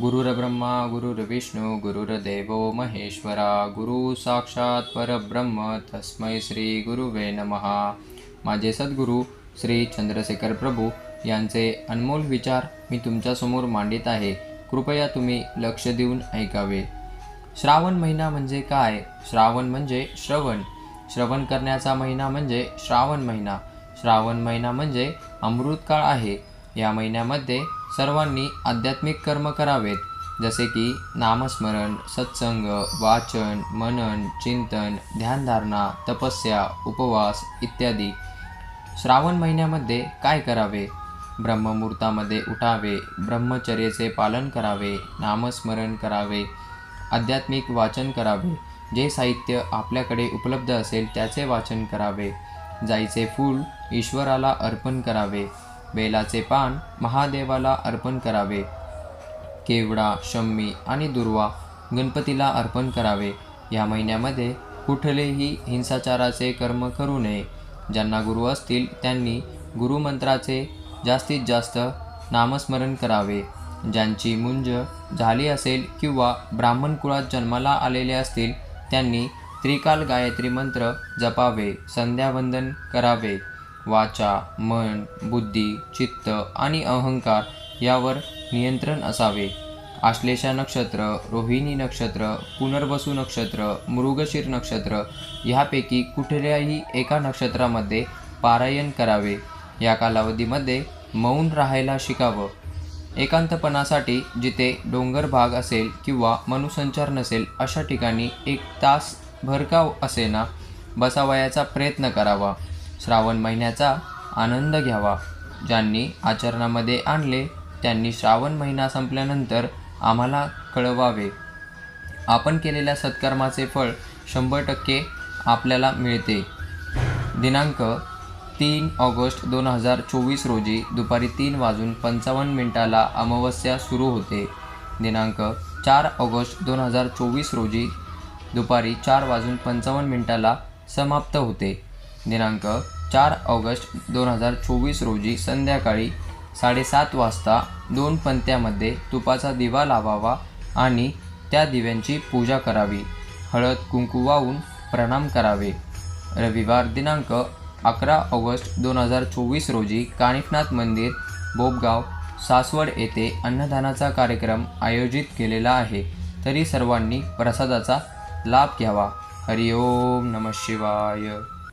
गुरुर्ब्रह्मा गुरुर्विष्णू गुरुर्देवो महेश्वरा गुरु साक्षात परब्रह्म तस्मै श्री गुरुवे नमहा माझे सद्गुरू श्री चंद्रशेखर प्रभू यांचे अनमोल विचार मी तुमच्यासमोर मांडित आहे. कृपया तुम्ही लक्ष देऊन ऐकावे. श्रावण महिना म्हणजे काय? श्रावण म्हणजे श्रवण. श्रवण करण्याचा महिना म्हणजे श्रावण महिना. श्रावण महिना म्हणजे अमृतकाळ आहे. या महिन्यामध्ये सर्वांनी आध्यात्मिक कर्म करावेत जसे की नामस्मरण सत्संग वाचन मनन चिंतन ध्यानधारणा तपस्या उपवास इत्यादी. श्रावण महिन्यामध्ये काय करावे? ब्रह्ममुहूर्तामध्ये उठावे ब्रह्मचर्याचे पालन करावे नामस्मरण करावे आध्यात्मिक वाचन करावे जे साहित्य आपल्याकडे उपलब्ध असेल त्याचे वाचन करावे जाईचे फूल ईश्वराला अर्पण करावे बेलाचे पान महादेवाला अर्पण करावे. केवडा शम्मी आणि दुर्वा गणपतीला अर्पण करावे. या महिन्यामध्ये कुठलेही हिंसाचाराचे कर्म करू नये. ज्यांना गुरु असतील त्यांनी गुरुमंत्राचे जास्तीत जास्त नामस्मरण करावे. ज्यांची मुंज झाली असेल किंवा ब्राह्मण कुळात जन्माला आलेले असतील त्यांनी त्रिकाल गायत्री मंत्र जपावे संध्यावंदन करावे. वाचा मन बुद्धी चित्त आणि अहंकार यावर नियंत्रण असावे. आश्लेषा नक्षत्र रोहिणी नक्षत्र पुनर्वसू नक्षत्र मृगशीर नक्षत्र ह्यापैकी कुठल्याही एका नक्षत्रामध्ये पारायण करावे. या कालावधीमध्ये मौन राहायला शिकावं. एकांतपणासाठी जिथे डोंगर भाग असेल किंवा मनुसंचार नसेल अशा ठिकाणी एक तास भरकाव असेना बसावयाचा प्रयत्न करावा. श्रावण महिन्याचा आनंद घ्यावा. ज्यांनी आचरणामध्ये आणले त्यांनी श्रावण महिना संपल्यानंतर आम्हाला कळवावे. आपण केलेल्या सत्कर्माचे फळ शंभर टक्के आपल्याला मिळते. दिनांक तीन ऑगस्ट दोन हजार चोवीस रोजी दुपारी तीन वाजून पंचावन्न मिनिटाला अमावस्या सुरू होते. दिनांक चार ऑगस्ट दोन हजार चोवीस रोजी दुपारी चार वाजून पंचावन्न मिनिटाला समाप्त होते. दिनांक चार ऑगस्ट दोन हजार चोवीस रोजी संध्याकाळी साडेसात वाजता दोन पंत्यामध्ये तुपाचा दिवा लावावा आणि त्या दिव्यांची पूजा करावी. हळद कुंकू वाहून प्रणाम करावे. रविवार दिनांक अकरा ऑगस्ट दोन हजार चोवीस रोजी कानिफनाथ मंदिर बोबगाव सासवड येथे अन्नदानाचा कार्यक्रम आयोजित केलेला आहे. तरी सर्वांनी प्रसादाचा लाभ घ्यावा. हरिओम नम शिवाय.